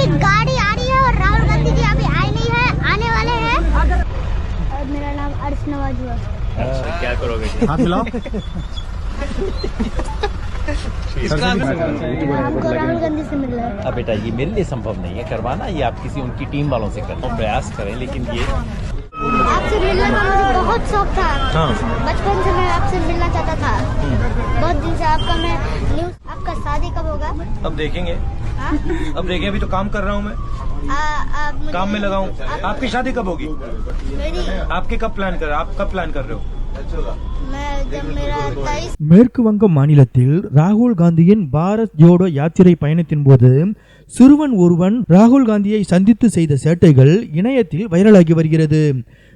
अभी गाड़ी आ रही है और राहुल गांधी जी अभी आए नहीं है आने वाले हैं। और मेरा नाम अर्श नवाज़ हुआ। अच्छा क्या करोगे हाथ मिलाओ। हमको राहुल गांधी से मिल रहा है अब बेटा ये मेरे लिए संभव नहीं है करवाना ये आप किसी उनकी टीम वालों से करें प्रयास करें लेकिन ये आपसे मिलने का मुझे बहुत शौक था। हाँ। बचपन से मैं आपसे मिलना चाहता था। बहुत दिन से आपका मैं न्यूज़ आपका अब देखेंगे हाँ? अब देखें अभी तो काम कर रहा हूँ मैं आ, आप मुझे- काम में लगा हूँ आप- आपकी शादी कब होगी मेरी आपके कब प्लान कर आप कब प्लान कर रहे हो मैं जब मेरा तेईस மேற்கு வங்க மாநிலத்தில் ராகுல் காந்தியின் பாரத் ஜோடோ யாத்திரை பயணத்தின் போது சிறுவன் ஒருவன் ராகுல் காந்தியை சந்தித்து செய்த சேட்டைகள் இணையத்தில் வைரலாகி வருகிறது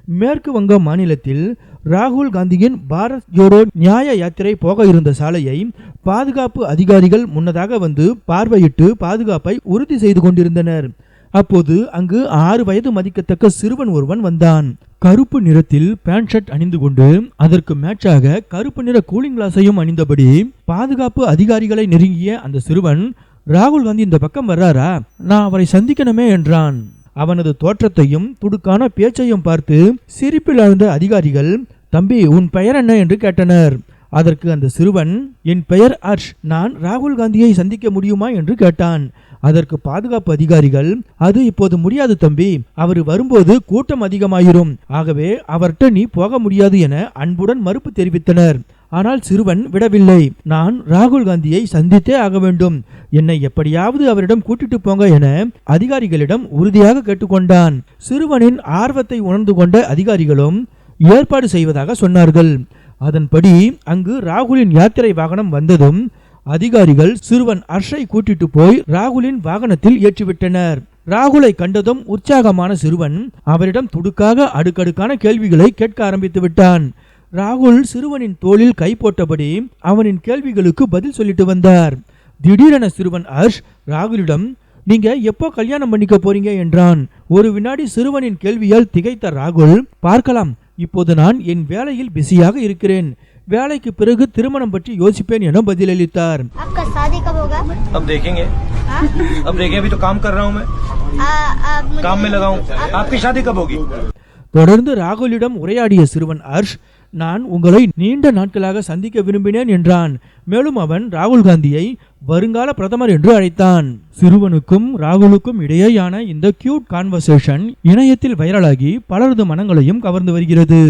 மேற்கு வங்க மாநிலத்தில் ராகுல் காந்தியின் பாரத் ஜோடோ நியாய யாத்திரை போக இருந்த சாலையை பாதுகாப்பு அதிகாரிகள் முன்னதாக வந்து பார்வையிட்டு பாதுகாப்பை உறுதி செய்து கொண்டிருந்தனர். அப்போது அங்கு ஆறு வயது மதிக்கத்தக்க சிறுவன் ஒருவன் வந்தான். கருப்பு நிறத்தில் பேண்ட் ஷர்ட் அணிந்து கொண்டு அதற்கு மேட்சாக கருப்பு நிற கூலிங் கிளாஸையும் அணிந்தபடி பாதுகாப்பு அதிகாரிகளை நெருங்கிய அந்த சிறுவன் ராகுல் காந்தி இந்த பக்கம் வர்றாரா? நான் அவரை சந்திக்கணுமே என்றான். அவனது தோற்றத்தையும் துடுக்கான பேச்சையும் பார்த்து சிரிப்பில் ஆழ்ந்த அதிகாரிகள் தம்பி உன் பெயர் என்ன என்று கேட்டனர். அதற்கு அந்த சிறுவன் என் பெயர் அர்ஷ். நான் ராகுல் காந்தியை சந்திக்க முடியுமா? என்று கேட்டான். அதற்கு பாதுகாப்பு அதிகாரிகள் அது இப்போது முடியாது தம்பி. அவர் வரும்போது கூட்டம் அதிகமாயிரும். ஆகவே அவர்கிட்ட நீ போக முடியாது என அன்புடன் மறுப்பு தெரிவித்தனர். ஆனால் சிறுவன் விடவில்லை. நான் ராகுல் காந்தியை சந்தித்தே ஆக வேண்டும். என்னை எப்படியாவது அவரிடம் கூட்டிட்டு போங்க என அதிகாரிகளிடம் உறுதியாக கேட்டுக்கொண்டான். சிறுவனின் ஆர்வத்தை உணர்ந்து கொண்ட அதிகாரிகளும் ஏற்பாடு செய்வதாக சொன்னார்கள். அதன்படி அங்கு ராகுலின் யாத்திரை வாகனம் வந்ததும் அதிகாரிகள் சிறுவன் அர்ஷை கூட்டிட்டு போய் ராகுலின் வாகனத்தில் ஏற்றிவிட்டனர். ராகுலை கண்டதும் உற்சாகமான சிறுவன் அவரிடம் துடுக்காக அடுக்கடுக்கான கேள்விகளை கேட்க ஆரம்பித்து விட்டான். ராகுல் சிறுவனின் தோளில் கை போட்டபடி அவனின் கேள்விகளுக்கு பதில் சொல்லிட்டு வந்தார். திடீரென சிறுவன் அர்ஷ் ராகுலிடம் நீங்க எப்போ கல்யாணம் பண்ணிக்க போறீங்க என்றான் ஒரு வினாடி சிறுவனின் கேள்வியால் திகைத்த ராகுல் பார்க்கலாம் இப்போது நான் என் வேலையில் பிஸியாக இருக்கிறேன் வேலைக்கு பிறகு திருமணம் பற்றி யோசிப்பேன் என பதிலளித்தார் आपका शादी कब होगा अब देखेंगे हाँ? अब देखें अभी तो काम कर रहा हूँ मैं आ, आप मुझे- काम में लगा हूँ आपकी शादी कब होगी தொடர்ந்து ராகுலிடம் உரையாடிய சிறுவன் ஹர்ஷ் நான் உங்களை நீண்ட நாட்களாக சந்திக்க விரும்பினேன் என்றான். மேலும் அவன் ராகுல் காந்தியை வருங்கால பிரதமர் என்று அழைத்தான். சிறுவனுக்கும் ராகுலுக்கும் இடையேயான இந்த கியூட் கான்வர்சேஷன் இணையத்தில் வைரலாகி பலரது மனங்களையும் கவர்ந்து வருகிறது.